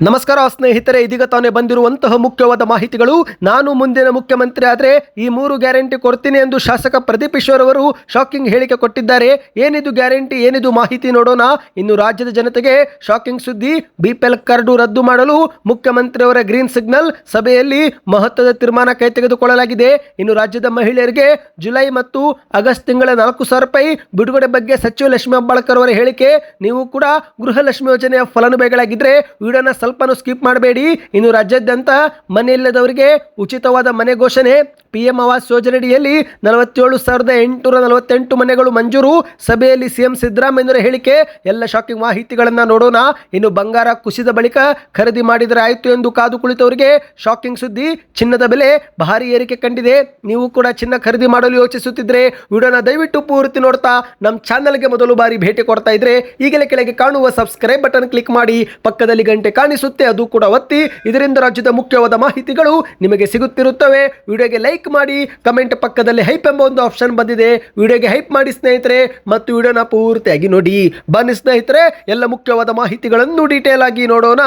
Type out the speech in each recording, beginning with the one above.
ನಮಸ್ಕಾರ ಸ್ನೇಹಿತರೆ, ಇದೀಗ ತಾನೇ ಬಂದಿರುವಂತಹ ಮುಖ್ಯವಾದ ಮಾಹಿತಿಗಳು. ನಾನು ಮುಂದಿನ ಮುಖ್ಯಮಂತ್ರಿ ಆದರೆ ಈ ಮೂರು ಗ್ಯಾರಂಟಿ ಕೊಡ್ತೀನಿ ಎಂದು ಶಾಸಕ ಪ್ರದೀಪ್ ಈಶ್ವರ್ ಅವರು ಶಾಕಿಂಗ್ ಹೇಳಿಕೆ ಕೊಟ್ಟಿದ್ದಾರೆ. ಏನಿದು ಗ್ಯಾರಂಟಿ, ಏನಿದು ಮಾಹಿತಿ ನೋಡೋಣ. ಇನ್ನು ರಾಜ್ಯದ ಜನತೆಗೆ ಶಾಕಿಂಗ್ ಸುದ್ದಿ ಬಿಪಿಎಲ್ ಕಾರ್ಡು ರದ್ದು ಮಾಡಲು ಮುಖ್ಯಮಂತ್ರಿಯವರ ಗ್ರೀನ್ ಸಿಗ್ನಲ್ ಸಭೆಯಲ್ಲಿ ಮಹತ್ವದ ತೀರ್ಮಾನ ಕೈ ತೆಗೆದುಕೊಳ್ಳಲಾಗಿದೆ ಇನ್ನು ರಾಜ್ಯದ ಮಹಿಳೆಯರಿಗೆ ಜುಲೈ ಮತ್ತು ಆಗಸ್ಟ್ ತಿಂಗಳ ನಾಲ್ಕು ಸಾವಿರ ರೂಪಾಯಿ ಬಿಡುಗಡೆ ಬಗ್ಗೆ ಸಚಿವ ಲಕ್ಷ್ಮೀ ಹೆಬ್ಬಾಳ್ಕರ್ ಅವರ ಹೇಳಿಕೆ. ನೀವು ಕೂಡ ಗೃಹಲಕ್ಷ್ಮಿ ಯೋಜನೆಯ ಫಲಾನುಭವಿಗಳಾಗಿದ್ದರೆ ವಿಡಿಯೋನ ಸ್ವಲ್ಪನೂ ಸ್ಕಿಪ್ ಮಾಡಬೇಡಿ. ಇನ್ನು ರಾಜ್ಯಾದ್ಯಂತ ಮನೆ ಇಲ್ಲದವರಿಗೆ ಉಚಿತವಾದ ಮನೆ ಘೋಷಣೆ. ಪಿ ಎಂ ಆವಾಸ್ ಯೋಜನೆಯಡಿಯಲ್ಲಿ ನಲವತ್ತೇಳು ಸಾವಿರದ ಎಂಟುನೂರ ನಲವತ್ತೆಂಟು ಮನೆಗಳು ಮಂಜೂರು. ಸಭೆಯಲ್ಲಿ ಸಿಎಂ ಸಿದ್ದರಾಮಯ್ಯರ ಹೇಳಿಕೆ, ಎಲ್ಲ ಶಾಕಿಂಗ್ ಮಾಹಿತಿಗಳನ್ನು ನೋಡೋಣ. ಇನ್ನು ಬಂಗಾರ ಕುಸಿದ ಬಳಿಕ ಖರೀದಿ ಮಾಡಿದರೆ ಆಯಿತು ಎಂದು ಕಾದು ಕುಳಿತವರಿಗೆ ಶಾಕಿಂಗ್ ಸುದ್ದಿ, ಚಿನ್ನದ ಬೆಲೆ ಭಾರಿ ಏರಿಕೆ ಕಂಡಿದೆ. ನೀವು ಕೂಡ ಚಿನ್ನ ಖರೀದಿ ಮಾಡಲು ಯೋಚಿಸುತ್ತಿದ್ದರೆ ವಿಡಿಯೋನ ದಯವಿಟ್ಟು ಪೂರ್ತಿ ನೋಡ್ತಾ ನಮ್ಮ ಚಾನಲ್ಗೆ ಮೊದಲು ಬಾರಿ ಭೇಟಿ ಕೊಡ್ತಾ ಇದ್ರೆ ಈಗಲೇ ಕೆಳಗೆ ಕಾಣುವ ಸಬ್ಸ್ಕ್ರೈಬ್ ಬಟನ್ ಕ್ಲಿಕ್ ಮಾಡಿ, ಪಕ್ಕದಲ್ಲಿ ಗಂಟೆ ಕಾಣಿಸುತ್ತೆ, ಅದು ಕೂಡ ಒತ್ತಿ. ಇದರಿಂದ ರಾಜ್ಯದ ಮುಖ್ಯವಾದ ಮಾಹಿತಿಗಳು ನಿಮಗೆ ಸಿಗುತ್ತಿರುತ್ತವೆ. ವಿಡಿಯೋಗೆ ಲೈಕ್ ಮಾಡಿ, ಕಮೆಂಟ್ ಪಕ್ಕದಲ್ಲಿ ಹೈಪ್ ಎಂಬ ಒಂದು ಆಪ್ಷನ್ ಬಂದಿದೆ. ವಿಡಿಯೋಗೆ ಹೈಪ್ ಮಾಡಿ ಸ್ನೇಹಿತರೆ, ಮತ್ತು ವಿಡಿಯೋನ ಪೂರ್ತಿಯಾಗಿ ನೋಡಿ. ಬನ್ನಿ ಸ್ನೇಹಿತರೆ, ಎಲ್ಲ ಮುಖ್ಯವಾದ ಮಾಹಿತಿಗಳನ್ನು ಡೀಟೇಲ್ ಆಗಿ ನೋಡೋಣ.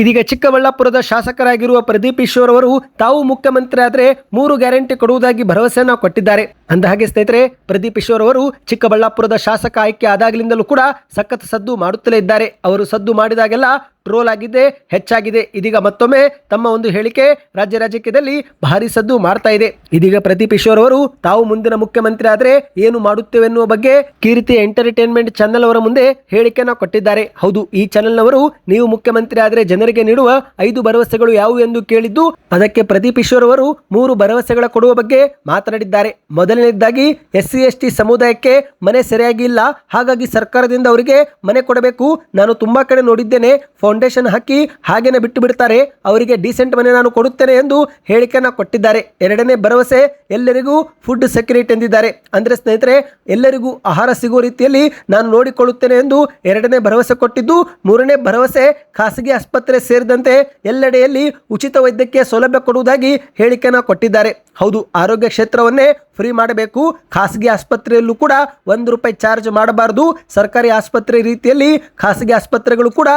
ಇದೀಗ ಚಿಕ್ಕಬಳ್ಳಾಪುರದ ಶಾಸಕರಾಗಿರುವ ಪ್ರದೀಪ್ ಈಶ್ವರ್ ಅವರು ತಾವು ಮುಖ್ಯಮಂತ್ರಿ ಆದರೆ ಮೂರು ಗ್ಯಾರಂಟಿ ಕೊಡುವುದಾಗಿ ಭರವಸೆಯನ್ನು ಕೊಟ್ಟಿದ್ದಾರೆ. ಅಂದ ಹಾಗೆ ಸ್ನೇಹಿತರೆ, ಪ್ರದೀಪ್ ಈಶ್ವರ್ ಅವರು ಚಿಕ್ಕಬಳ್ಳಾಪುರದ ಶಾಸಕ ಆಯ್ಕೆ ಆದಾಗಲಿಂದಲೂ ಕೂಡ ಸಖತ್ ಸದ್ದು ಮಾಡುತ್ತಲೇ ಇದ್ದಾರೆ. ಅವರು ಸದ್ದು ಮಾಡಿದಾಗೆಲ್ಲ ಟ್ರೋಲ್ ಆಗಿದೆ, ಹೆಚ್ಚಾಗಿದೆ. ಇದೀಗ ಮತ್ತೊಮ್ಮೆ ತಮ್ಮ ಒಂದು ಹೇಳಿಕೆ ರಾಜ್ಯ ರಾಜಕೀಯದಲ್ಲಿ ಭಾರಿ ಸದ್ದು ಮಾಡ್ತಾ ಇದೆ. ಇದೀಗ ಪ್ರದೀಪ್ ಈಶ್ವರ್ ಅವರು ತಾವು ಮುಂದಿನ ಮುಖ್ಯಮಂತ್ರಿ ಆದರೆ ಏನು ಮಾಡುತ್ತೇವೆ ಎನ್ನುವ ಬಗ್ಗೆ ಕೀರ್ತಿ ಎಂಟರ್ಟೈನ್ಮೆಂಟ್ ಚಾನೆಲ್ ಅವರ ಮುಂದೆ ಹೇಳಿಕೆಯನ್ನು ಕೊಟ್ಟಿದ್ದಾರೆ. ಹೌದು, ಈ ಚಾನೆಲ್ನವರು ನೀವು ಮುಖ್ಯಮಂತ್ರಿ ಆದರೆ ಜನರಿಗೆ ನೀಡುವ ಐದು ಭರವಸೆಗಳು ಯಾವುವು ಎಂದು ಕೇಳಿದ್ದು ಅದಕ್ಕೆ ಪ್ರದೀಪ್ ಈಶ್ವರ್ ಅವರು ಮೂರು ಭರವಸೆಗಳ ಕೊಡುವ ಬಗ್ಗೆ ಮಾತನಾಡಿದ್ದಾರೆ. ಮೊದಲನೇದಾಗಿ, ಎಸ್ ಸಿ ಎಸ್ ಟಿ ಸಮುದಾಯಕ್ಕೆ ಮನೆ ಸರಿಯಾಗಿ ಇಲ್ಲ. ಹಾಗಾಗಿ ಸರ್ಕಾರದಿಂದ ಅವರಿಗೆ ಮನೆ ಕೊಡಬೇಕು. ನಾನು ತುಂಬಾ ಕಡೆ ನೋಡಿದ್ದೇನೆ. ಫೌಂಡೇಶನ್ ಹಾಕಿ ಹಾಗೇನೆ ಬಿಟ್ಟು ಬಿಡ್ತಾರೆ. ಅವರಿಗೆ ಡೀಸೆಂಟ್ ಮನೆ ನಾನು ಕೊಡುತ್ತೇನೆ ಎಂದು ಹೇಳಿಕೆಯನ್ನು ಕೊಟ್ಟಿದ್ದಾರೆ. ಎರಡನೇ ಭರವಸೆ, ಎಲ್ಲರಿಗೂ ಫುಡ್ ಸೆಕ್ಯೂರಿಟಿ ಎಂದಿದ್ದಾರೆ. ಅಂದ್ರೆ ಸ್ನೇಹಿತರೆ, ಎಲ್ಲರಿಗೂ ಆಹಾರ ಸಿಗುವ ರೀತಿಯಲ್ಲಿ ನಾನು ನೋಡಿಕೊಳ್ಳುತ್ತೇನೆ ಎಂದು ಎರಡನೇ ಭರವಸೆ ಕೊಟ್ಟಿದ್ದು. ಮೂರನೇ ಭರವಸೆ, ಖಾಸಗಿ ಆಸ್ಪತ್ರೆ ಸೇರಿದಂತೆ ಎಲ್ಲೆಡೆಯಲ್ಲಿ ಉಚಿತ ವೈದ್ಯಕೀಯ ಸೌಲಭ್ಯ ಕೊಡುವುದಾಗಿ ಹೇಳಿಕೆಯನ್ನು ಕೊಟ್ಟಿದ್ದಾರೆ. ಹೌದು, ಆರೋಗ್ಯ ಕ್ಷೇತ್ರವನ್ನೇ ಫ್ರೀ ಮಾಡಬೇಕು. ಖಾಸಗಿ ಆಸ್ಪತ್ರೆಯಲ್ಲೂ ಕೂಡ ಒಂದು ರೂಪಾಯಿ ಚಾರ್ಜ್ ಮಾಡಬಾರದು. ಸರ್ಕಾರಿ ಆಸ್ಪತ್ರೆ ರೀತಿಯಲ್ಲಿ ಖಾಸಗಿ ಆಸ್ಪತ್ರೆಗಳು ಕೂಡ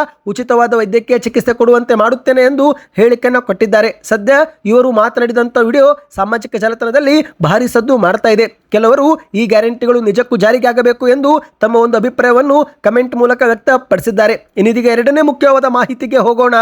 ಉಚಿತವಾದ ವೈದ್ಯಕೀಯ ಚಿಕಿತ್ಸೆ ಕೊಡುವಂತೆ ಮಾಡುತ್ತೇನೆ ಎಂದು ಹೇಳಿಕೆಯನ್ನು ಕೊಟ್ಟಿದ್ದಾರೆ. ಸದ್ಯ ಇವರು ಮಾತನಾಡಿದಂಥ ವಿಡಿಯೋ ಸಾಮಾಜಿಕ ಜಾಲತಾಣದಲ್ಲಿ ಭಾರಿ ಸದ್ದು ಮಾಡ್ತಾ ಇದೆ. ಕೆಲವರು ಈ ಗ್ಯಾರಂಟಿಗಳು ನಿಜಕ್ಕೂ ಜಾರಿಗೆ ಆಗಬೇಕು ಎಂದು ತಮ್ಮ ಒಂದು ಅಭಿಪ್ರಾಯವನ್ನು ಕಮೆಂಟ್ ಮೂಲಕ ವ್ಯಕ್ತಪಡಿಸಿದ್ದಾರೆ. ಇನ್ನಿದೀಗ ಎರಡನೇ ಮುಖ್ಯವಾದ ಮಾಹಿತಿಗೆ ಹೋಗೋಣ.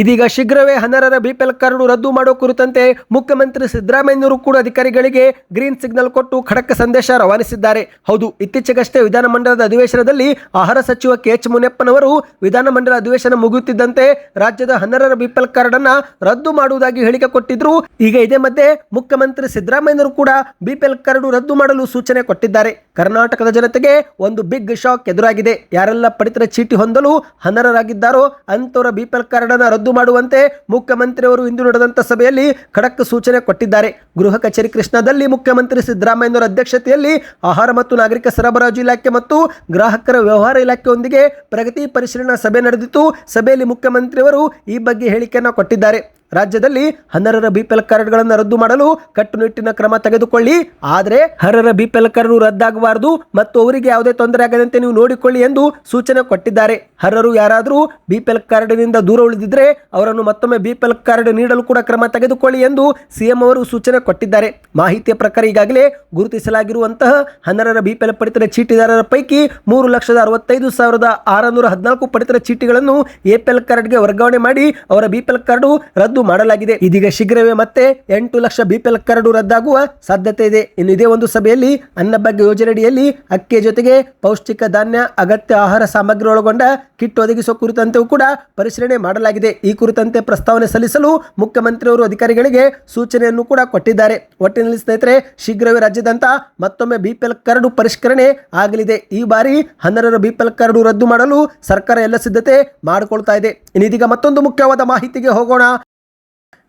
ಇದೀಗ ಶೀಘ್ರವೇ ಅನರ್ಹರ ಬಿಪಿಎಲ್ ಕಾರ್ಡು ರದ್ದು ಮಾಡೋ ಕುರಿತಂತೆ ಮುಖ್ಯಮಂತ್ರಿ ಸಿದ್ದರಾಮಯ್ಯನವರು ಕೂಡ ಅಧಿಕಾರಿಗಳಿಗೆ ಗ್ರೀನ್ ಸಿಗ್ನಲ್ ಕೊಟ್ಟು ಖಡಕ್ ಸಂದೇಶ ರವಾನಿಸಿದ್ದಾರೆ. ಹೌದು, ಇತ್ತೀಚೆಗಷ್ಟೇ ವಿಧಾನಮಂಡಲದ ಅಧಿವೇಶನದಲ್ಲಿ ಆಹಾರ ಸಚಿವ ಕೆ ಎಚ್ ಮುನಿಯಪ್ಪನವರು ವಿಧಾನಮಂಡಲ ಅಧಿವೇಶನ ಮುಗಿಯುತ್ತಿದ್ದಂತೆ ರಾಜ್ಯದ ಹನ್ನರರ ಬಿಪಿಎಲ್ ಕಾರ್ಡ್ ಅನ್ನ ರದ್ದು ಮಾಡುವುದಾಗಿ ಹೇಳಿಕೆ ಕೊಟ್ಟಿದ್ರು. ಈಗ ಇದೇ ಮಧ್ಯೆ ಮುಖ್ಯಮಂತ್ರಿ ಸಿದ್ದರಾಮಯ್ಯನವರು ಕೂಡ ಬಿಪಿಎಲ್ ಕಾರ್ಡು ರದ್ದು ಮಾಡಲು ಸೂಚನೆ ಕೊಟ್ಟಿದ್ದಾರೆ. ಕರ್ನಾಟಕದ ಜನತೆಗೆ ಒಂದು ಬಿಗ್ ಶಾಕ್ ಎದುರಾಗಿದೆ. ಯಾರೆಲ್ಲ ಪಡಿತರ ಚೀಟಿ ಹೊಂದಲು ಅನರ್ಹರಾಗಿದ್ದಾರೋ ಅಂತವರ ಬಿಪಿಎಲ್ ಕಾರ್ಡ್ ರದ್ದು ಮಾಡುವಂತೆ ಮುಖ್ಯಮಂತ್ರಿಯವರು ಇಂದು ನಡೆದಂತ ಸಭೆಯಲ್ಲಿ ಖಡಕ್ ಸೂಚನೆ ಕೊಟ್ಟಿದ್ದಾರೆ. ಗೃಹ ಕಚೇರಿ ಕೃಷ್ಣದಲ್ಲಿ ಮುಖ್ಯಮಂತ್ರಿ ಸಿದ್ದರಾಮಯ್ಯನವರ ಅಧ್ಯಕ್ಷತೆಯಲ್ಲಿ ಆಹಾರ ಮತ್ತು ನಾಗರಿಕ ಸರಬರಾಜು ಇಲಾಖೆ ಮತ್ತು ಗ್ರಾಹಕರ ವ್ಯವಹಾರ ಇಲಾಖೆಯೊಂದಿಗೆ ಪ್ರಗತಿ ಪರಿಶೀಲನಾ ಸಭೆ ನಡೆದಿತ್ತು. ಸಭೆಯಲ್ಲಿ ಮುಖ್ಯಮಂತ್ರಿಯವರು ಈ ಬಗ್ಗೆ ಹೇಳಿಕೆಯನ್ನು ಕೊಟ್ಟಿದ್ದಾರೆ. ರಾಜ್ಯದಲ್ಲಿ ಹನ್ನರರ ಬಿಪಿಎಲ್ ಕಾರ್ಡ್ಗಳನ್ನು ರದ್ದು ಮಾಡಲು ಕಟ್ಟುನಿಟ್ಟಿನ ಕ್ರಮ ತೆಗೆದುಕೊಳ್ಳಿ. ಆದರೆ ಹರರ ಬಿಪಿಎಲ್ ಕಾರ್ಡ್ ರದ್ದಾಗಬಾರದು ಮತ್ತು ಅವರಿಗೆ ಯಾವುದೇ ತೊಂದರೆ ಆಗದಂತೆ ನೀವು ನೋಡಿಕೊಳ್ಳಿ ಎಂದು ಸೂಚನೆ ಕೊಟ್ಟಿದ್ದಾರೆ. ಹರರು ಯಾರಾದರೂ ಬಿಪಿಎಲ್ ಕಾರ್ಡ್ನಿಂದ ದೂರ ಉಳಿದಿದ್ರೆ ಅವರನ್ನು ಮತ್ತೊಮ್ಮೆ ಬಿಪಿಎಲ್ ಕಾರ್ಡ್ ನೀಡಲು ಕೂಡ ಕ್ರಮ ತೆಗೆದುಕೊಳ್ಳಿ ಎಂದು ಸಿಎಂ ಅವರು ಸೂಚನೆ ಕೊಟ್ಟಿದ್ದಾರೆ. ಮಾಹಿತಿಯ ಪ್ರಕಾರ ಈಗಾಗಲೇ ಗುರುತಿಸಲಾಗಿರುವಂತಹ ಹನ್ನರರ ಬಿಪಿಎಲ್ ಪಡಿತರ ಚೀಟಿದಾರರ ಪೈಕಿ ಮೂರು ಲಕ್ಷದ ಅರವತ್ತೈದು ಸಾವಿರದ ಆರುನೂರ ಹದಿನಾಲ್ಕು ಪಡಿತರ ಚೀಟಿಗಳನ್ನು ಎಪಿಎಲ್ ಕಾರ್ಡ್ಗೆ ವರ್ಗಾವಣೆ ಮಾಡಿ ಅವರ ಬಿಪಿಎಲ್ ಕಾರ್ಡು ರದ್ದು ಮಾಡಲಾಗಿದೆ. ಇದೀಗ ಶೀಘ್ರವೇ ಮತ್ತೆ ಎಂಟು ಲಕ್ಷ ಬಿಪಿಎಲ್ ಕರಡು ರದ್ದಾಗುವ ಸಾಧ್ಯತೆ ಇದೆ. ಇನ್ನು ಇದೇ ಒಂದು ಸಭೆಯಲ್ಲಿ ಅನ್ನಭಾಗ್ಯ ಯೋಜನೆಯಡಿಯಲ್ಲಿ ಅಕ್ಕಿ ಜೊತೆಗೆ ಪೌಷ್ಟಿಕ ಧಾನ್ಯ, ಅಗತ್ಯ ಆಹಾರ ಸಾಮಗ್ರಿ ಒಳಗೊಂಡ ಕಿಟ್ ಒದಗಿಸುವ ಕುರಿತಂತೆಯೂ ಕೂಡ ಪರಿಶೀಲನೆ ಮಾಡಲಾಗಿದೆ. ಈ ಕುರಿತಂತೆ ಪ್ರಸ್ತಾವನೆ ಸಲ್ಲಿಸಲು ಮುಖ್ಯಮಂತ್ರಿಯವರು ಅಧಿಕಾರಿಗಳಿಗೆ ಸೂಚನೆಯನ್ನು ಕೂಡ ಕೊಟ್ಟಿದ್ದಾರೆ. ಒಟ್ಟಿನಲ್ಲಿ ಸ್ನೇಹಿತರೆ, ಶೀಘ್ರವೇ ರಾಜ್ಯದಂತ ಮತ್ತೊಮ್ಮೆ ಬಿಪಿಎಲ್ ಕರಡು ಪರಿಷ್ಕರಣೆ ಆಗಲಿದೆ. ಈ ಬಾರಿ ಹನ್ನೆರಡರ ಬಿಪಿಎಲ್ ಕರಡು ರದ್ದು ಮಾಡಲು ಸರ್ಕಾರ ಎಲ್ಲ ಸಿದ್ಧತೆ ಮಾಡಿಕೊಳ್ತಾ ಇದೆ. ಇನ್ನೀಗ ಮತ್ತೊಂದು ಮುಖ್ಯವಾದ ಮಾಹಿತಿಗೆ ಹೋಗೋಣ.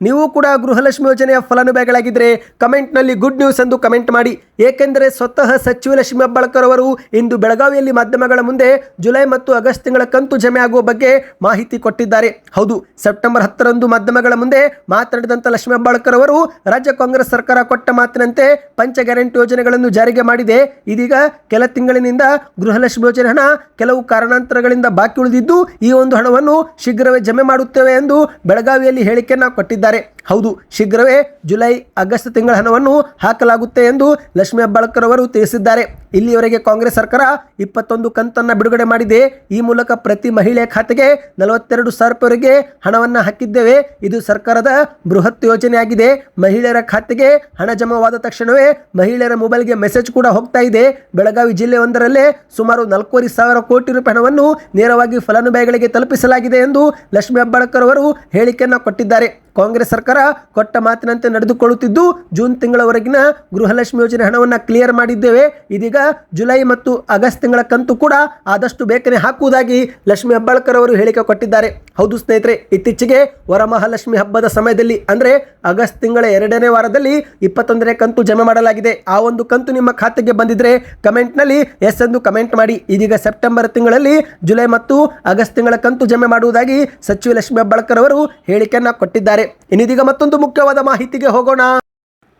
ನೀವು ಕೂಡ ಗೃಹಲಕ್ಷ್ಮಿ ಯೋಜನೆಯ ಫಲಾನುಭವಿಗಳಾಗಿದ್ದರೆ ಕಮೆಂಟ್ನಲ್ಲಿ ಗುಡ್ ನ್ಯೂಸ್ ಎಂದು ಕಮೆಂಟ್ ಮಾಡಿ. ಏಕೆಂದರೆ ಸ್ವತಃ ಸಚಿವ ಲಕ್ಷ್ಮಿ ಹೆಬ್ಬಾಳ್ಕರ್ ಅವರು ಇಂದು ಬೆಳಗಾವಿಯಲ್ಲಿ ಮಾಧ್ಯಮಗಳ ಮುಂದೆ ಜುಲೈ ಮತ್ತು ಆಗಸ್ಟ್ ತಿಂಗಳ ಕಂತು ಜಮೆ ಆಗುವ ಬಗ್ಗೆ ಮಾಹಿತಿ ಕೊಟ್ಟಿದ್ದಾರೆ. ಹೌದು, ಸೆಪ್ಟೆಂಬರ್ ಹತ್ತರಂದು ಮಾಧ್ಯಮಗಳ ಮುಂದೆ ಮಾತನಾಡಿದಂಥ ಲಕ್ಷ್ಮಿ ಹೆಬ್ಬಾಳ್ಕರ್ ಅವರು ರಾಜ್ಯ ಕಾಂಗ್ರೆಸ್ ಸರ್ಕಾರ ಕೊಟ್ಟ ಮಾತಿನಂತೆ ಪಂಚ ಗ್ಯಾರಂಟಿ ಯೋಜನೆಗಳನ್ನು ಜಾರಿಗೆ ಮಾಡಿದೆ. ಇದೀಗ ಕೆಲ ತಿಂಗಳಿನಿಂದ ಗೃಹಲಕ್ಷ್ಮಿ ಯೋಜನೆ ಹಣ ಕೆಲವು ಕಾರಣಾಂತರಗಳಿಂದ ಬಾಕಿ ಉಳಿದಿದ್ದು, ಈ ಒಂದು ಹಣವನ್ನು ಶೀಘ್ರವೇ ಜಮೆ ಮಾಡುತ್ತೇವೆ ಎಂದು ಬೆಳಗಾವಿಯಲ್ಲಿ ಹೇಳಿಕೆಯನ್ನು ಕೊಟ್ಟಿದ್ದಾರೆ. ಹೌದು, ಶೀಘ್ರವೇ ಜುಲೈ, ಆಗಸ್ಟ್ ತಿಂಗಳ ಹಣವನ್ನು ಹಾಕಲಾಗುತ್ತೆ ಎಂದು ಲಕ್ಷ್ಮೀ ಹೆಬ್ಬಾಳ್ಕರ್ ಅವರು ತಿಳಿಸಿದ್ದಾರೆ. ಇಲ್ಲಿಯವರೆಗೆ ಕಾಂಗ್ರೆಸ್ ಸರ್ಕಾರ ಇಪ್ಪತ್ತೊಂದು ಕಂತನ್ನು ಬಿಡುಗಡೆ ಮಾಡಿದೆ. ಈ ಮೂಲಕ ಪ್ರತಿ ಮಹಿಳೆ ಖಾತೆಗೆ ನಲವತ್ತೆರಡು ಸಾವಿರ ರೂಪಾಯಿವರೆಗೆ ಹಣವನ್ನು ಹಾಕಿದ್ದೇವೆ. ಇದು ಸರ್ಕಾರದ ಬೃಹತ್ ಯೋಜನೆಯಾಗಿದೆ. ಮಹಿಳೆಯರ ಖಾತೆಗೆ ಹಣ ಜಮಾವಾದ ತಕ್ಷಣವೇ ಮಹಿಳೆಯರ ಮೊಬೈಲ್ಗೆ ಮೆಸೇಜ್ ಕೂಡ ಹೋಗ್ತಾ ಇದೆ. ಬೆಳಗಾವಿ ಜಿಲ್ಲೆ ಒಂದರಲ್ಲೇ ಸುಮಾರು ನಾಲ್ಕೂವರೆ ಸಾವಿರ ಕೋಟಿ ರೂಪಾಯಿ ಹಣವನ್ನು ನೇರವಾಗಿ ಫಲಾನುಭವಿಗಳಿಗೆ ತಲುಪಿಸಲಾಗಿದೆ ಎಂದು ಲಕ್ಷ್ಮೀ ಹೆಬ್ಬಾಳ್ಕರ್ ಅವರು ಹೇಳಿಕೆಯನ್ನು ಕೊಟ್ಟಿದ್ದಾರೆ. ಕಾಂಗ್ರೆಸ್ ಸರ್ಕಾರ ಕೊಟ್ಟ ಮಾತಿನಂತೆ ನಡೆದುಕೊಳ್ಳುತ್ತಿದ್ದು, ಜೂನ್ ತಿಂಗಳವರೆಗಿನ ಗೃಹಲಕ್ಷ್ಮಿ ಯೋಜನೆ ಹಣವನ್ನು ಕ್ಲಿಯರ್ ಮಾಡಿದ್ದೇವೆ. ಇದೀಗ ಜುಲೈ ಮತ್ತು ಆಗಸ್ಟ್ ತಿಂಗಳ ಕಂತು ಕೂಡ ಆದಷ್ಟು ಬೇಗನೆ ಹಾಕುವುದಾಗಿ ಲಕ್ಷ್ಮಿ ಹೆಬ್ಬಾಳ್ಕರ್ ಅವರು ಹೇಳಿಕೆ ಕೊಟ್ಟಿದ್ದಾರೆ. ಹೌದು ಸ್ನೇಹಿತರೆ, ಇತ್ತೀಚೆಗೆ ವರಮಹಾಲಕ್ಷ್ಮಿ ಹಬ್ಬದ ಸಮಯದಲ್ಲಿ, ಅಂದರೆ ಆಗಸ್ಟ್ ತಿಂಗಳ ಎರಡನೇ ವಾರದಲ್ಲಿ ಇಪ್ಪತ್ತೊಂದನೇ ಕಂತು ಜಮೆ ಮಾಡಲಾಗಿದೆ. ಆ ಒಂದು ಕಂತು ನಿಮ್ಮ ಖಾತೆಗೆ ಬಂದಿದ್ರೆ ಕಮೆಂಟ್ನಲ್ಲಿ ಎಸ್ ಎಂದು ಕಮೆಂಟ್ ಮಾಡಿ. ಇದೀಗ ಸೆಪ್ಟೆಂಬರ್ ತಿಂಗಳಲ್ಲಿ ಜುಲೈ ಮತ್ತು ಆಗಸ್ಟ್ ತಿಂಗಳ ಕಂತು ಜಮೆ ಮಾಡುವುದಾಗಿ ಸಚಿವ ಲಕ್ಷ್ಮಿ ಹೆಬ್ಬಾಳ್ಕರ್ ಅವರು ಹೇಳಿಕೆಯನ್ನು ಕೊಟ್ಟಿದ್ದಾರೆ. ಇನ್ನಿದೀಗ ಮತ್ತೊಂದು ಮುಖ್ಯವಾದ ಮಾಹಿತಿಗೆ ಹೋಗೋಣ.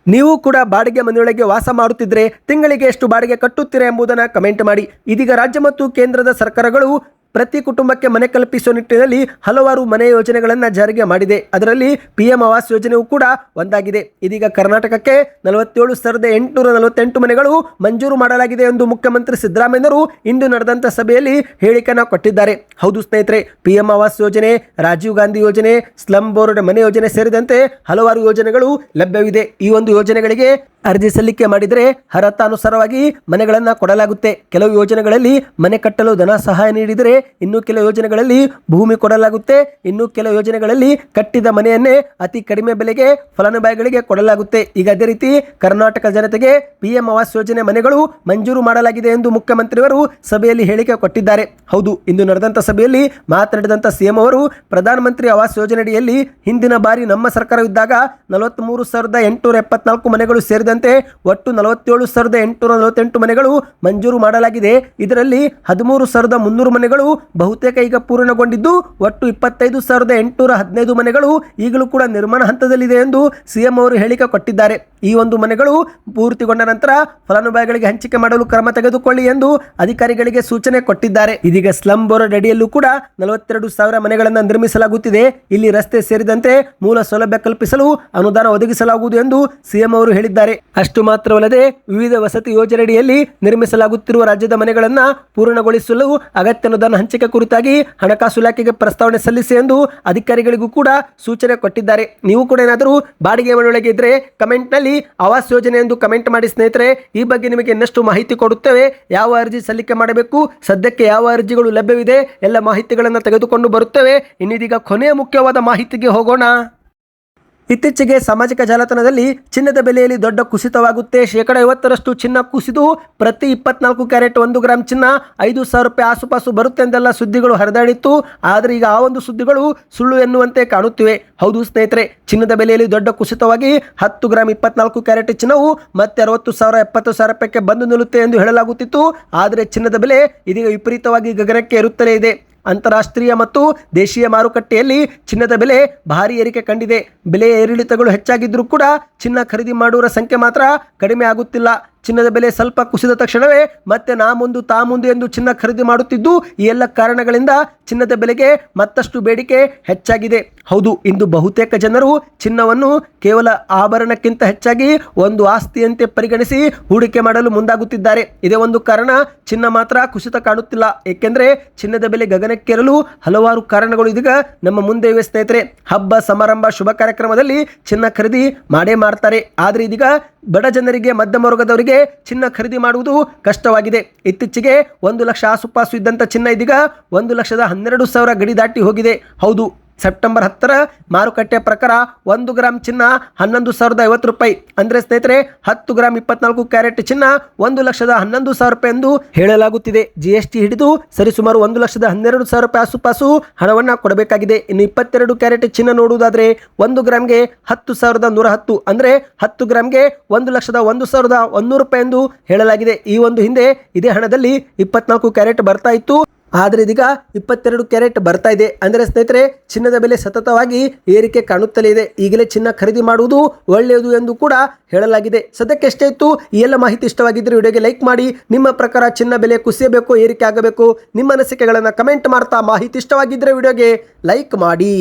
ನೀವು ಕೂಡ ಬಾಡಿಗೆ ಮನೆಯೊಳಗೆ ವಾಸ ಮಾಡುತ್ತಿದ್ರೆ ತಿಂಗಳಿಗೆ ಎಷ್ಟು ಬಾಡಿಗೆ ಕಟ್ಟುತ್ತೀರಾ ಎಂಬುದನ್ನು ಕಮೆಂಟ್ ಮಾಡಿ. ಇದೀಗ ರಾಜ್ಯ ಮತ್ತು ಕೇಂದ್ರದ ಸರ್ಕಾರಗಳು ಪ್ರತಿ ಕುಟುಂಬಕ್ಕೆ ಮನೆ ಕಲ್ಪಿಸುವ ನಿಟ್ಟಿನಲ್ಲಿ ಹಲವಾರು ಮನೆ ಯೋಜನೆಗಳನ್ನು ಜಾರಿಗೆ ಮಾಡಿದೆ. ಅದರಲ್ಲಿ ಪಿ ಎಂ ಆವಾಸ್ ಯೋಜನೆಯೂ ಕೂಡ ಒಂದಾಗಿದೆ. ಇದೀಗ ಕರ್ನಾಟಕಕ್ಕೆ ನಲವತ್ತೇಳು ಸಾವಿರದ ಎಂಟುನೂರ ನಲವತ್ತೆಂಟು ಮನೆಗಳು ಮಂಜೂರು ಮಾಡಲಾಗಿದೆ ಎಂದು ಮುಖ್ಯಮಂತ್ರಿ ಸಿದ್ದರಾಮಯ್ಯರು ಇಂದು ನಡೆದಂಥ ಸಭೆಯಲ್ಲಿ ಹೇಳಿಕೆಯನ್ನು ಕೊಟ್ಟಿದ್ದಾರೆ. ಹೌದು ಸ್ನೇಹಿತರೆ ಪಿ ಎಂ ಆವಾಸ್ ಯೋಜನೆ, ರಾಜೀವ್ ಗಾಂಧಿ ಯೋಜನೆ, ಸ್ಲಂ ಬೋರ್ಡ್ ಮನೆ ಯೋಜನೆ ಸೇರಿದಂತೆ ಹಲವಾರು ಯೋಜನೆಗಳು ಲಭ್ಯವಿದೆ. ಈ ಒಂದು ಯೋಜನೆಗಳಿಗೆ ಅರ್ಜಿ ಸಲ್ಲಿಕೆ ಮಾಡಿದರೆ ಅರ್ಹತಾನುಸಾರವಾಗಿ ಮನೆಗಳನ್ನು ಕೊಡಲಾಗುತ್ತೆ. ಕೆಲವು ಯೋಜನೆಗಳಲ್ಲಿ ಮನೆ ಕಟ್ಟಲು ಧನ ಸಹಾಯ ನೀಡಿದರೆ ಇನ್ನು ಕೆಲವು ಯೋಜನೆಗಳಲ್ಲಿ ಭೂಮಿ ಕೊಡಲಾಗುತ್ತೆ. ಇನ್ನು ಕೆಲವು ಯೋಜನೆಗಳಲ್ಲಿ ಕಟ್ಟಿದ ಮನೆಯನ್ನೇ ಅತಿ ಕಡಿಮೆ ಬೆಲೆಗೆ ಫಲಾನುಭವಿಗಳಿಗೆ ಕೊಡಲಾಗುತ್ತೆ. ಈಗ ಅದೇ ರೀತಿ ಕರ್ನಾಟಕ ಜನತೆಗೆ ಪಿಎಂ ಆವಾಸ್ ಯೋಜನೆ ಮನೆಗಳು ಮಂಜೂರು ಮಾಡಲಾಗಿದೆ ಎಂದು ಮುಖ್ಯಮಂತ್ರಿಯವರು ಸಭೆಯಲ್ಲಿ ಹೇಳಿಕೆ ಕೊಟ್ಟಿದ್ದಾರೆ. ಹೌದು, ಇಂದು ನಡೆದಂಥ ಸಭೆಯಲ್ಲಿ ಮಾತನಾಡಿದಂಥ ಸಿಎಂ ಅವರು ಪ್ರಧಾನಮಂತ್ರಿ ಆವಾಸ್ ಯೋಜನೆಯಡಿಯಲ್ಲಿ ಹಿಂದಿನ ಬಾರಿ ನಮ್ಮ ಸರ್ಕಾರವಿದ್ದಾಗ ನಲವತ್ತ್ಮೂರು ಸಾವಿರದ ಎಂಟುನೂರ ಎಪ್ಪತ್ನಾಲ್ಕು ಮನೆಗಳು ಸೇರಿದಂತೆ ಒಟ್ಟು ನಲವತ್ತೇಳು ಸಾವಿರದ ಎಂಟುನೂರ ನಲವತ್ತೆಂಟು ಮನೆಗಳು ಮಂಜೂರು ಮಾಡಲಾಗಿದೆ. ಇದರಲ್ಲಿ ಹದಿಮೂರು ಸಾವಿರದ ಮುನ್ನೂರು ಮನೆಗಳು ಬಹುತೇಕ ಈಗ ಪೂರ್ಣಗೊಂಡಿದ್ದು, ಒಟ್ಟು ಇಪ್ಪತ್ತೈದು ಸಾವಿರದ ಎಂಟುನೂರ ಹದಿನೈದು ಮನೆಗಳು ಈಗಲೂ ಕೂಡ ನಿರ್ಮಾಣ ಹಂತದಲ್ಲಿದೆ ಎಂದು ಸಿಎಂ ಅವರು ಹೇಳಿಕೆ ಕೊಟ್ಟಿದ್ದಾರೆ. ಈ ಒಂದು ಮನೆಗಳು ಪೂರ್ತಿಗೊಂಡ ನಂತರ ಫಲಾನುಭವಿಗಳಿಗೆ ಹಂಚಿಕೆ ಮಾಡಲು ಕ್ರಮ ತೆಗೆದುಕೊಳ್ಳಿ ಎಂದು ಅಧಿಕಾರಿಗಳಿಗೆ ಸೂಚನೆ ಕೊಟ್ಟಿದ್ದಾರೆ. ಇದೀಗ ಸ್ಲಂ ಬೋರ್ಡ್ ಅಡಿಯಲ್ಲೂ ಕೂಡ ನಲವತ್ತೆರಡು ಸಾವಿರ ಮನೆಗಳನ್ನು ನಿರ್ಮಿಸಲಾಗುತ್ತಿದೆ. ಇಲ್ಲಿ ರಸ್ತೆ ಸೇರಿದಂತೆ ಮೂಲ ಸೌಲಭ್ಯ ಕಲ್ಪಿಸಲು ಅನುದಾನ ಒದಗಿಸಲಾಗುವುದು ಎಂದು ಸಿಎಂ ಅವರು ಹೇಳಿದ್ದಾರೆ. ಅಷ್ಟು ಮಾತ್ರವಲ್ಲದೆ ವಿವಿಧ ವಸತಿ ಯೋಜನೆಯಡಿಯಲ್ಲಿ ನಿರ್ಮಿಸಲಾಗುತ್ತಿರುವ ರಾಜ್ಯದ ಮನೆಗಳನ್ನು ಪೂರ್ಣಗೊಳಿಸಲು ಅಗತ್ಯ ಅನುದಾನ ಹಂಚಿಕೆ ಕುರಿತಾಗಿ ಹಣಕಾಸು ಇಲಾಖೆಗೆ ಪ್ರಸ್ತಾವನೆ ಸಲ್ಲಿಸಿ ಎಂದು ಅಧಿಕಾರಿಗಳಿಗೂ ಕೂಡ ಸೂಚನೆ ಕೊಟ್ಟಿದ್ದಾರೆ. ನೀವು ಕೂಡ ಏನಾದರೂ ಬಾಡಿಗೆ ಮನೆಯೊಳಗೆ ಇದ್ದರೆ ಕಮೆಂಟ್ನಲ್ಲಿ ಆವಾಸ್ ಯೋಜನೆ ಎಂದು ಕಮೆಂಟ್ ಮಾಡಿ ಸ್ನೇಹಿತರೆ, ಈ ಬಗ್ಗೆ ನಿಮಗೆ ಇನ್ನಷ್ಟು ಮಾಹಿತಿ ಕೊಡುತ್ತೇವೆ. ಯಾವ ಅರ್ಜಿ ಸಲ್ಲಿಕೆ ಮಾಡಬೇಕು, ಸದ್ಯಕ್ಕೆ ಯಾವ ಅರ್ಜಿಗಳು ಲಭ್ಯವಿದೆ, ಎಲ್ಲ ಮಾಹಿತಿಗಳನ್ನು ತೆಗೆದುಕೊಂಡು ಬರುತ್ತೇವೆ. ಇನ್ನಿದೀಗ ಕೊನೆಯ ಮುಖ್ಯವಾದ ಮಾಹಿತಿಗೆ ಹೋಗೋಣ. ಇತ್ತೀಚೆಗೆ ಸಾಮಾಜಿಕ ಜಾಲತಾಣದಲ್ಲಿ ಚಿನ್ನದ ಬೆಲೆಯಲ್ಲಿ ದೊಡ್ಡ ಕುಸಿತವಾಗುತ್ತೆ. ಶೇಕಡ ಐವತ್ತರಷ್ಟು ಚಿನ್ನ ಕುಸಿದು ಪ್ರತಿ ಇಪ್ಪತ್ನಾಲ್ಕು ಕ್ಯಾರೆಟ್ ಒಂದು ಗ್ರಾಮ್ ಚಿನ್ನ ಐದು ಸಾವಿರ ರೂಪಾಯಿ ಆಸುಪಾಸು ಬರುತ್ತೆ ಎಂದೆಲ್ಲ ಸುದ್ದಿಗಳು ಹರಿದಾಡಿತ್ತು. ಆದರೆ ಈಗ ಆ ಒಂದು ಸುದ್ದಿಗಳು ಸುಳ್ಳು ಎನ್ನುವಂತೆ ಕಾಣುತ್ತಿವೆ. ಹೌದು ಸ್ನೇಹಿತರೆ, ಚಿನ್ನದ ಬೆಲೆಯಲ್ಲಿ ದೊಡ್ಡ ಕುಸಿತವಾಗಿ ಹತ್ತು ಗ್ರಾಮ್ ಇಪ್ಪತ್ನಾಲ್ಕು ಕ್ಯಾರೆಟ್ ಚಿನ್ನವು ಮತ್ತೆ ಅರವತ್ತು ಸಾವಿರ, ಎಪ್ಪತ್ತು ಸಾವಿರ ರೂಪಾಯಿಗೆ ಬಂದು ನಿಲ್ಲುತ್ತೆ ಎಂದು ಹೇಳಲಾಗುತ್ತಿತ್ತು. ಆದರೆ ಚಿನ್ನದ ಬೆಲೆ ಇದೀಗ ವಿಪರೀತವಾಗಿ ಗಗನಕ್ಕೆ ಏರುತ್ತಲೇ ಇದೆ. ಅಂತಾರಾಷ್ಟ್ರೀಯ ಮತ್ತು ದೇಶೀಯ ಮಾರುಕಟ್ಟೆಯಲ್ಲಿ ಚಿನ್ನದ ಬೆಲೆ ಭಾರಿ ಏರಿಕೆ ಕಂಡಿದೆ. ಬೆಲೆಯ ಏರಿಳಿತಗಳು ಹೆಚ್ಚಾಗಿದ್ದರೂ ಕೂಡ ಚಿನ್ನ ಖರೀದಿ ಮಾಡುವರ ಸಂಖ್ಯೆ ಮಾತ್ರ ಕಡಿಮೆ ಆಗುತ್ತಿಲ್ಲ. ಚಿನ್ನದ ಬೆಲೆ ಸ್ವಲ್ಪ ಕುಸಿದ ತಕ್ಷಣವೇ ಮತ್ತೆ ನಾ ಮುಂದು ತಾ ಮುಂದು ಎಂದು ಚಿನ್ನ ಖರೀದಿ ಮಾಡುತ್ತಿದ್ದು, ಈ ಎಲ್ಲ ಕಾರಣಗಳಿಂದ ಚಿನ್ನದ ಬೆಲೆಗೆ ಮತ್ತಷ್ಟು ಬೇಡಿಕೆ ಹೆಚ್ಚಾಗಿದೆ. ಹೌದು, ಇಂದು ಬಹುತೇಕ ಜನರು ಚಿನ್ನವನ್ನು ಕೇವಲ ಆಭರಣಕ್ಕಿಂತ ಹೆಚ್ಚಾಗಿ ಒಂದು ಆಸ್ತಿಯಂತೆ ಪರಿಗಣಿಸಿ ಹೂಡಿಕೆ ಮಾಡಲು ಮುಂದಾಗುತ್ತಿದ್ದಾರೆ. ಇದೇ ಒಂದು ಕಾರಣ ಚಿನ್ನ ಮಾತ್ರ ಕುಸಿತ ಕಾಣುತ್ತಿಲ್ಲ. ಏಕೆಂದರೆ ಚಿನ್ನದ ಬೆಲೆ ಗಗನಕ್ಕೇರಲು ಹಲವಾರು ಕಾರಣಗಳು ಇದೀಗ ನಮ್ಮ ಮುಂದೆ ಇವೆ ಸ್ನೇಹಿತರೆ. ಹಬ್ಬ, ಸಮಾರಂಭ, ಶುಭ ಕಾರ್ಯಕ್ರಮದಲ್ಲಿ ಚಿನ್ನ ಖರೀದಿ ಮಾಡೇ ಮಾಡ್ತಾರೆ. ಆದರೆ ಇದೀಗ ಬಡ ಜನರಿಗೆ, ಮಧ್ಯಮ ವರ್ಗದವರಿಗೆ ಚಿನ್ನ ಖರೀದಿ ಮಾಡುವುದು ಕಷ್ಟವಾಗಿದೆ. ಇತ್ತೀಚೆಗೆ ಒಂದು ಲಕ್ಷ ಆಸುಪಾಸು ಇದ್ದಂಥ ಚಿನ್ನ ಇದೀಗ ಒಂದು ಲಕ್ಷದ ಹನ್ನೆರಡು ಸಾವಿರ ಗಡಿ ದಾಟಿ ಹೋಗಿದೆ. ಹೌದು. ಸೆಪ್ಟೆಂಬರ್ ಹತ್ತರ ಮಾರುಕಟ್ಟೆ ಪ್ರಕಾರ ಒಂದು ಗ್ರಾಮ್ ಚಿನ್ನ ಹನ್ನೊಂದು ಸಾವಿರದ ಐವತ್ತು ರೂಪಾಯಿ. ಅಂದ್ರೆ ಸ್ನೇಹಿತರೆ, ಹತ್ತು ಗ್ರಾಮ್ ಇಪ್ಪತ್ನಾಲ್ಕು ಕ್ಯಾರೆಟ್ ಚಿನ್ನ ಒಂದು ಲಕ್ಷದ ಹನ್ನೊಂದು ಸಾವಿರ ರೂಪಾಯಿ ಎಂದು ಹೇಳಲಾಗುತ್ತಿದೆ. ಜಿ ಎಸ್ ಟಿ ಹಿಡಿದು ಸರಿಸುಮಾರು ಒಂದು ಲಕ್ಷದ ಹನ್ನೆರಡು ಸಾವಿರ ರೂಪಾಯಿ ಆಸುಪಾಸು ಹಣವನ್ನು ಕೊಡಬೇಕಾಗಿದೆ. ಇನ್ನು ಇಪ್ಪತ್ತೆರಡು ಕ್ಯಾರೆಟ್ ಚಿನ್ನ ನೋಡುವುದಾದರೆ ಒಂದು ಗ್ರಾಮ್ಗೆ ಹತ್ತು ಸಾವಿರದ ನೂರ ಹತ್ತು, ಅಂದ್ರೆ ಹತ್ತು ಗ್ರಾಮ್ಗೆ ಒಂದು ಲಕ್ಷದ ಒಂದು ಸಾವಿರದ ಒಂದೂರು ರೂಪಾಯಿ ಎಂದು ಹೇಳಲಾಗಿದೆ. ಈ ಒಂದು ಹಿಂದೆ ಇದೇ ಹಣದಲ್ಲಿ ಇಪ್ಪತ್ನಾಲ್ಕು ಕ್ಯಾರೆಟ್ ಬರ್ತಾ ಇತ್ತು. ಆದರೆ ಇದೀಗ ಇಪ್ಪತ್ತೆರಡು ಕ್ಯಾರೆಟ್ ಬರ್ತಾ ಇದೆ. ಅಂದರೆ ಸ್ನೇಹಿತರೆ, ಚಿನ್ನದ ಬೆಲೆ ಸತತವಾಗಿ ಏರಿಕೆ ಕಾಣುತ್ತಲೇ ಇದೆ. ಈಗಲೇ ಚಿನ್ನ ಖರೀದಿ ಮಾಡುವುದು ಒಳ್ಳೆಯದು ಎಂದು ಕೂಡ ಹೇಳಲಾಗಿದೆ. ಸದ್ಯಕ್ಕೆ ಎಷ್ಟೇ ಇತ್ತು, ಈ ಎಲ್ಲ ಮಾಹಿತಿ ಇಷ್ಟವಾಗಿದ್ದರೆ ವಿಡಿಯೋಗೆ ಲೈಕ್ ಮಾಡಿ, ನಿಮ್ಮ ಪ್ರಕಾರ ಚಿನ್ನ ಬೆಲೆ ಕುಸಿಯಬೇಕು, ಏರಿಕೆ ಆಗಬೇಕು, ನಿಮ್ಮ ಅನಿಸಿಕೆಗಳನ್ನು ಕಮೆಂಟ್ ಮಾಡ್ತಾ ಮಾಹಿತಿ ಇಷ್ಟವಾಗಿದ್ದರೆ ವಿಡಿಯೋಗೆ ಲೈಕ್ ಮಾಡಿ.